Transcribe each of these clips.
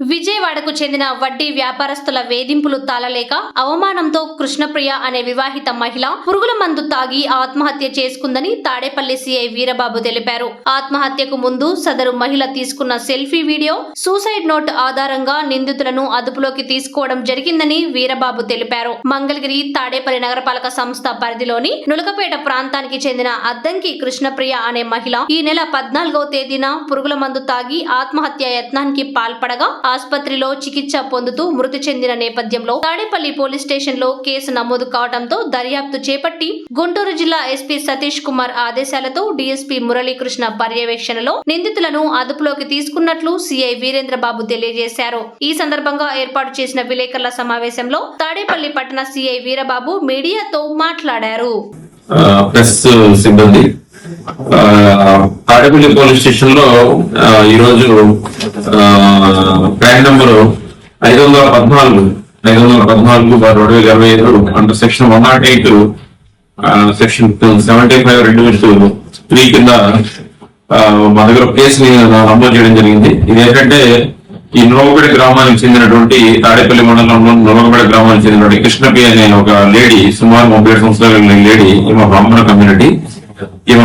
విజయవాడకు చెందిన వడ్డీ వ్యాపారస్తుల వేధింపులు తాళలేక అవమానంతో కృష్ణప్రియ అనే వివాహిత మహిళ పురుగుల మందు తాగి ఆత్మహత్య చేసుకుందని తాడేపల్లి సిఐ వీరబాబు తెలిపారు. ఆత్మహత్యకు ముందు సదరు మహిళ తీసుకున్న సెల్ఫీ వీడియో సూసైడ్ నోట్ ఆధారంగా నిందితులను అదుపులోకి తీసుకోవడం జరిగిందని వీరబాబు తెలిపారు. మంగళగిరి తాడేపల్లి నగరపాలక సంస్థ పరిధిలోని నులకపేట ప్రాంతానికి చెందిన అద్దంకి కృష్ణప్రియ అనే మహిళ ఈ నెల పద్నాలుగవ తేదీన పురుగుల మందు తాగి ఆత్మహత్య యత్నానికి పాల్పడగా ఆసుపత్రిలో చికిత్స పొందుతూ మృతి చెందిన నేపథ్యంలో తాడేపల్లి పోలీస్ స్టేషన్లో కేసు నమోదు కావడంతో దర్యాప్తు చేపట్టి గుంటూరు జిల్లా ఎస్పీ సతీష్ కుమార్ ఆదేశాలతో డీఎస్పీ మురళీకృష్ణ పర్యవేక్షణలో నిందితులను అదుపులోకి తీసుకున్నట్లు సిఐ వీరేంద్ర బాబు తెలియజేశారు. ఈ సందర్భంగా ఏర్పాటు చేసిన విలేకరుల సమావేశంలో తాడేపల్లి పట్టణ సిఐ వీరబాబు మీడియాతో మాట్లాడారు. ప్రెస్ సిబ్బంది తాడేపల్లి పోలీస్ స్టేషన్లో ఈరోజు ప్యాన్ నెంబర్ ఐదు వందల పద్నాలుగు ఐదు వందల పద్నాలుగు బార్ రెండు వేల ఇరవై ఐదు అంటే section one nought eight section seventy five రెండు త్రీ కింద మా దగ్గర కేసుని నమోదు చేయడం జరిగింది. ఇది ఏంటంటే ఈ నోగపేట గ్రామానికి చెందినటువంటి తాడేపల్లి మండలంలో నోగపేట గ్రామానికి చెందినటువంటి కృష్ణపి అనే ఒక లేడీ సుమారు ముప్పై ఏడు సంవత్సరాల లేడీ మా బ్రాహ్మణ కమ్యూనిటీ. ఈమె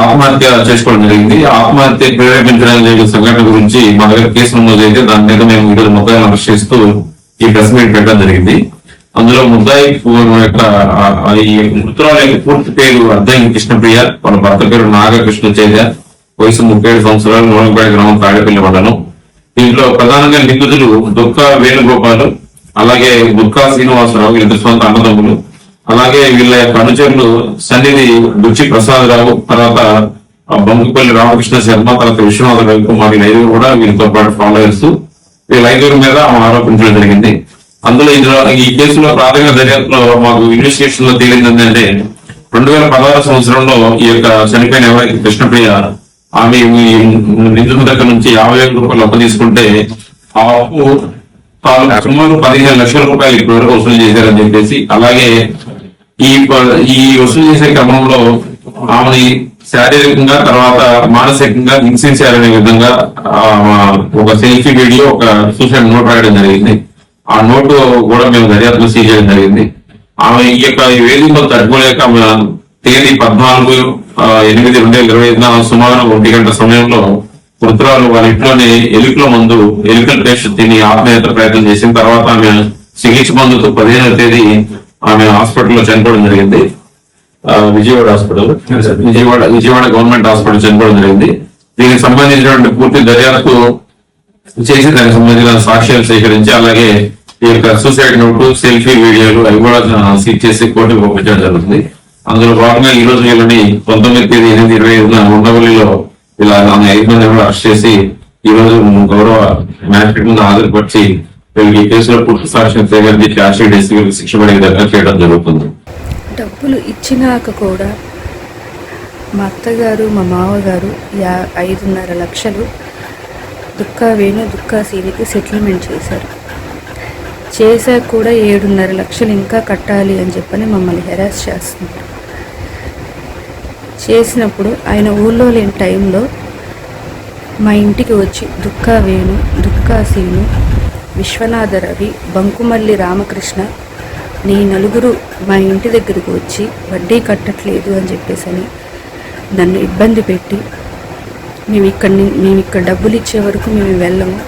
ఆత్మహత్య చేసుకోవడం జరిగింది. ఆత్మహత్య ప్రేరేపించడం జరిగిన సంఘటన గురించి మా దగ్గర కేసు నమోదు అయితే దాని మీద మేము ఈరోజు ముద్దాయిలను అరెస్ట్ చేస్తూ ఈ ప్రెస్ మీట్ పెట్టడం జరిగింది. అందులో ముద్దాయి యొక్క ఈ మృతురాల యొక్క పూర్తి పేరు అద్దం కృష్ణప్రియ వాళ్ళ భర్త పేరు నాగకృష్ణ చేజ వయసు ముప్పై ఏడు సంవత్సరాలు నూనెపేట గ్రామం తాడేపల్లి మండలం. దీంట్లో ప్రధానంగా నిందితులు దుఃఖ వేణుగోపాలు అలాగే దుఃఖ శ్రీనివాసరావు ఇద్దరు సొంత అన్నదమ్ములు. అలాగే వీళ్ళ యొక్క అనుచరులు సన్నిధి బుచ్చి ప్రసాదరావు తర్వాత ఆ రామకృష్ణ శర్మ తర్వాత విశ్వనాథ రవికుమార్ వీళ్ళ ఐదుగురు కూడా వీళ్ళతో పాటు ఫాలోయర్స్ వీళ్ళ ఐదుగురు మీద ఆమె ఆరోపించడం జరిగింది. అందులో ఇందులో ఈ కేసులో ప్రాథమిక దర్యాప్తులో మాకు ఇన్వెస్టిగేషన్లో తేలింది ఏంటంటే రెండు వేల పదహారు సంవత్సరంలో ఈ యొక్క చనిపోయిన ఎవరైతే కృష్ణప్రియ ఆమె ఈ దగ్గర నుంచి యాభై వేల రూపాయలు అప్పు తీసుకుంటే ఆ అప్పు తాను సుమారు పదిహేను లక్షల రూపాయలు ఇప్పటి వరకు వసూలు చేశారని చెప్పేసి అలాగే ఈ ఈ వసూలు చేసే క్రమంలో ఆమెని శారీరకంగా తర్వాత మానసికంగా హింసించారనే విధంగా ఆ, ఒక సెల్ఫీ వీడియో ఒక సూసైడ్ నోట్ రాయడం జరిగింది. ఆ నోటు కూడా మేము దర్యాప్తు సీజ్ చేయడం జరిగింది. ఆమె ఈ యొక్క వేదికలు తట్టుకోలేక ఆమె తేదీ పద్నాలుగు ఎనిమిది రెండు వేల ఇరవై ఐదున సుమారు ఒంటి గంట సమయంలో మృతురాలు వాళ్ళ ఇంట్లోనే ఎలుకల మందు ఎలుకల పేస్ట్ తిని ఆత్మహత్య ప్రయత్నం చేసిన తర్వాత ఆమె చికిత్స మందుతో పదిహేనవ తేదీ ఆమె హాస్పిటల్లో చనిపోవడం జరిగింది. Vijayawada hospital. Vijayawada Vijayawada government hospital చనిపోవడం జరిగింది. దీనికి సంబంధించినటువంటి పూర్తి దర్యాప్తు చేసి దానికి సంబంధించిన సాక్ష్యాలు సేకరించి అలాగే ఈ యొక్క సూసైడ్ నోటు సెల్ఫీ వీడియోలు అవి కూడా సీట్ చేసి కోర్టుకు పంపించడం జరుగుతుంది. అందులో భాగంగా ఈ రోజు వీళ్ళని పంతొమ్మిది తేదీ ఎనిమిది ఇరవై ఐదున ఉండవల్లిలో ఇలా ఆమె ఐదు మంది కూడా అరెస్ట్ చేసి ఈ రోజు గౌరవ మ్యాజిస్ట్రేట్ ముందు హాజరుపరిచి ఈ కేసులో పూర్తి సాక్ష్యం సేకరించి శిక్ష చేయడం జరుగుతుంది. డబ్బులు ఇచ్చినాక కూడా మా అత్తగారు మా మామగారు యా ఐదున్నర లక్షలు దుక్కా వేణు దుక్కా సీనికి సెటిల్మెంట్ చేశారు. చేశాక కూడా ఏడున్నర లక్షలు ఇంకా కట్టాలి అని చెప్పని మమ్మల్ని హెరాస్ చేస్తున్నారు. చేసినప్పుడు ఆయన ఊళ్ళో లేని టైంలో మా ఇంటికి వచ్చి దుక్కా వేణు దుక్కా సీను విశ్వనాథ రవి బంకుమల్లి రామకృష్ణ నీ నలుగురు మా ఇంటి దగ్గరకు వచ్చి వడ్డీ కట్టట్లేదు అని చెప్పేసి అని నన్ను ఇబ్బంది పెట్టి మేము ఇక్కడి మేము ఇక్కడ డబ్బులు ఇచ్చే వరకు మేము వెళ్ళము.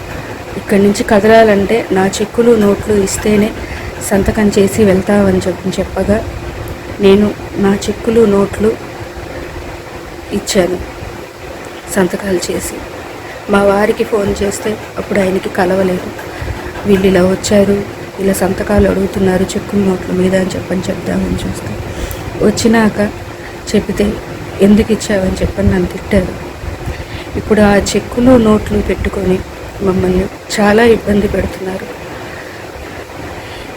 ఇక్కడి నుంచి కదలాలంటే నా చెక్కులు నోట్లు ఇస్తేనే సంతకం చేసి వెళ్తామని చెప్పి చెప్పగా నేను నా చెక్కులు నోట్లు ఇచ్చాను సంతకాలు చేసి. మా వారికి ఫోన్ చేస్తే అప్పుడు ఆయనకి కలవలేదు. వీళ్ళు ఇలా వచ్చారు ఇలా సంతకాలు అడుగుతున్నారు చెక్కుల నోట్ల మీద అని చెప్పని చెప్దామని చూస్తే వచ్చినాక చెబితే ఎందుకు ఇచ్చావని చెప్పని నన్ను తిట్టారు. ఇప్పుడు ఆ చెక్కులు నోట్లు పెట్టుకొని మమ్మల్ని చాలా ఇబ్బంది పెడుతున్నారు.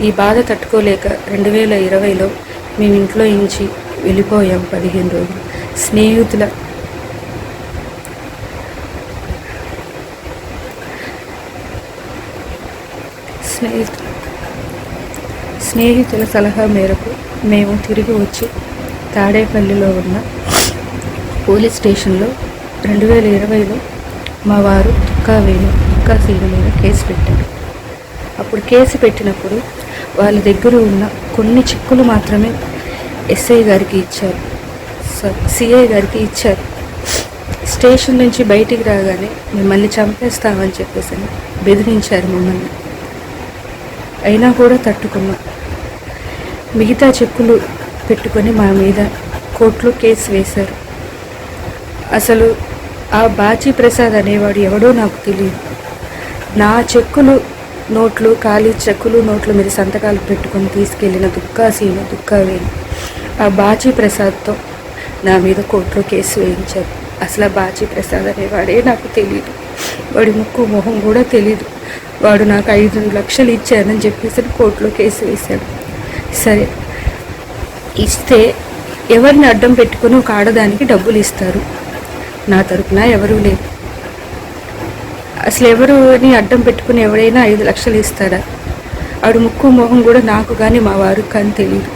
ఈ బాధ తట్టుకోలేక రెండు వేల ఇరవైలో మేము ఇంట్లో ఇంచి వెళ్ళిపోయాం పదిహేను రోజులు. స్నేహితుల స్నేహితు స్నేహితుల సలహా మేరకు మేము తిరిగి వచ్చి తాడేపల్లిలో ఉన్న పోలీస్ స్టేషన్లో రెండు వేల ఇరవైలో మా వారు దుక్కా వేణు దుక్కా సీను మీద కేసు పెట్టారు. అప్పుడు కేసు పెట్టినప్పుడు వాళ్ళ దగ్గర ఉన్న కొన్ని చిక్కులు మాత్రమే ఎస్ఐ గారికి ఇచ్చారు. సిఐ గారికి ఇచ్చారు. స్టేషన్ నుంచి బయటికి రాగానే మిమ్మల్ని చంపేస్తామని చెప్పేసి బెదిరించారు మమ్మల్ని. అయినా కూడా తట్టుకున్నాం. మిగతా చెక్కులు పెట్టుకొని మా మీద కోర్టులో కేసు వేశారు. అసలు ఆ బాచి ప్రసాద్ అనేవాడు ఎవడో నాకు తెలియదు. నా చెక్కులు నోట్లు ఖాళీ చెక్కులు నోట్ల మీద సంతకాలు పెట్టుకొని తీసుకెళ్ళిన దుఃఖాసీను దుఃఖవేణి ఆ బాచి ప్రసాద్తో నా మీద కోర్టులో కేసు వేయించారు. అసలు ఆ బాచి ప్రసాద్ అనేవాడే నాకు తెలియదు. వాడి ముక్కు మొహం కూడా తెలియదు వాడు నాకు ఐదు లక్షలు ఇచ్చారని చెప్పేసి కోర్టులో కేసు వేశాడు. సరే. ఇస్తే ఎవరిని అడ్డం పెట్టుకుని ఒక ఆడదానికి డబ్బులు ఇస్తారు? నా తరపున ఎవరూ లేరు. అసలు ఎవరుని అడ్డం పెట్టుకుని ఎవరైనా ఐదు లక్షలు ఇస్తారా? ఆడు ముక్కు మొహం కూడా నాకు కానీ మా వారు కానీ తెలియదు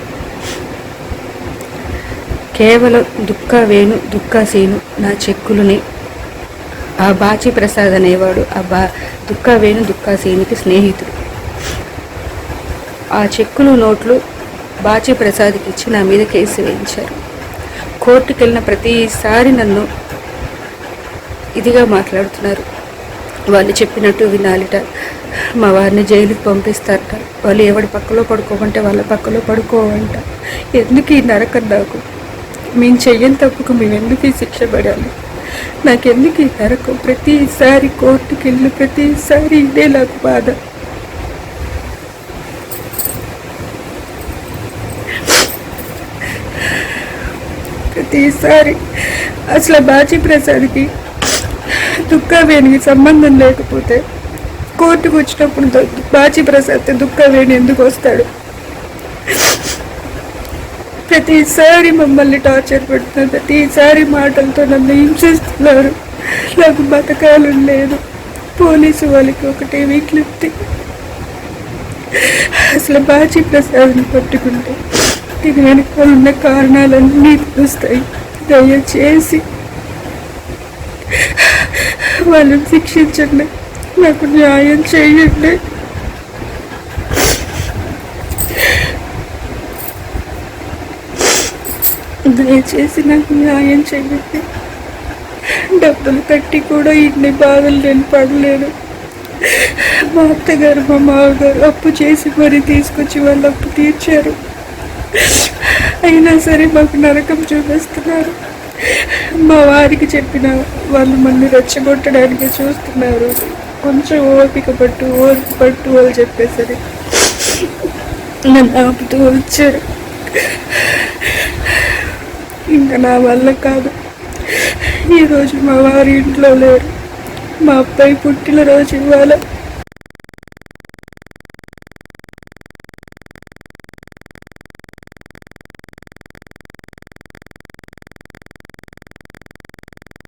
కేవలం దుఃఖ వేణు దుఃఖ సేను నా చెక్కులని ఆ బాచి ప్రసాద్ అనేవాడు ఆ బా దుఃఖ వేణు దుఃఖ స్నేహితుడు. ఆ చెక్కులు నోట్లు బాచి ప్రసాద్కి ఇచ్చి నా మీద కేసు వేయించారు. కోర్టుకు వెళ్ళిన ప్రతిసారి నన్ను ఇదిగా మాట్లాడుతున్నారు. వాళ్ళు చెప్పినట్టు వినాలిట. మా వారిని జైలుకి పంపిస్తారట. వాళ్ళు ఎవడి పక్కలో పడుకోమంటే వాళ్ళ పక్కలో పడుకోవంట. ఎందుకు ఈ నరకం నాకు? మేము చెయ్యని తప్పుకు మేము ఎందుకు ఈ శిక్ష పడాలి? నాకెందుకు ఈ నరకం? ప్రతిసారి కోర్టుకి వెళ్ళి ప్రతిసారి ఇదే నాకు బాధ. ప్రతిసారి అసలు బాజీ ప్రసాద్కి దుఃఖవేణికి సంబంధం లేకపోతే కోర్టుకు వచ్చినప్పుడు బాజీ ప్రసాద్ దుఃఖవేణి ఎందుకు వస్తాడు? ప్రతిసారి మమ్మల్ని టార్చర్ పెడుతున్నారు. ప్రతిసారి మాటలతో నన్ను హింసిస్తున్నారు. నాకు బతకాలు లేదు. పోలీసు వాళ్ళకి ఒకటే విజ్ఞప్తి. అసలు బాజీ ప్రసాద్ని పట్టుకుంటే దీని వెనుక ఉన్న కారణాలన్నీ తెలుస్తాయి. దయచేసి వాళ్ళని శిక్షించండి. నాకు న్యాయం చేయండి. దయచేసి నాకు న్యాయం చేయండి. డబ్బులు కట్టి కూడా ఇన్ని బాధలు నేను పడలేను. మా అత్తగారు మా మామగారు అప్పు చేసి మరీ తీసుకొచ్చి వాళ్ళు అప్పు తీర్చారు. అయినా సరే మాకు నరకం చూపిస్తున్నారు. మా వారికి చెప్పిన వాళ్ళు మళ్ళీ రెచ్చగొట్టడానికి చూస్తున్నారు. కొంచెం ఓపిక పట్టు ఓపిక పట్టు వాళ్ళు చెప్పేసరి నన్ను ఆపుతూ వచ్చారు. ఇంకా నా వల్ల కాదు. ఈరోజు మా వారి ఇంట్లో లేరు. మా అబ్బాయి పుట్టినరోజు ఇవాళ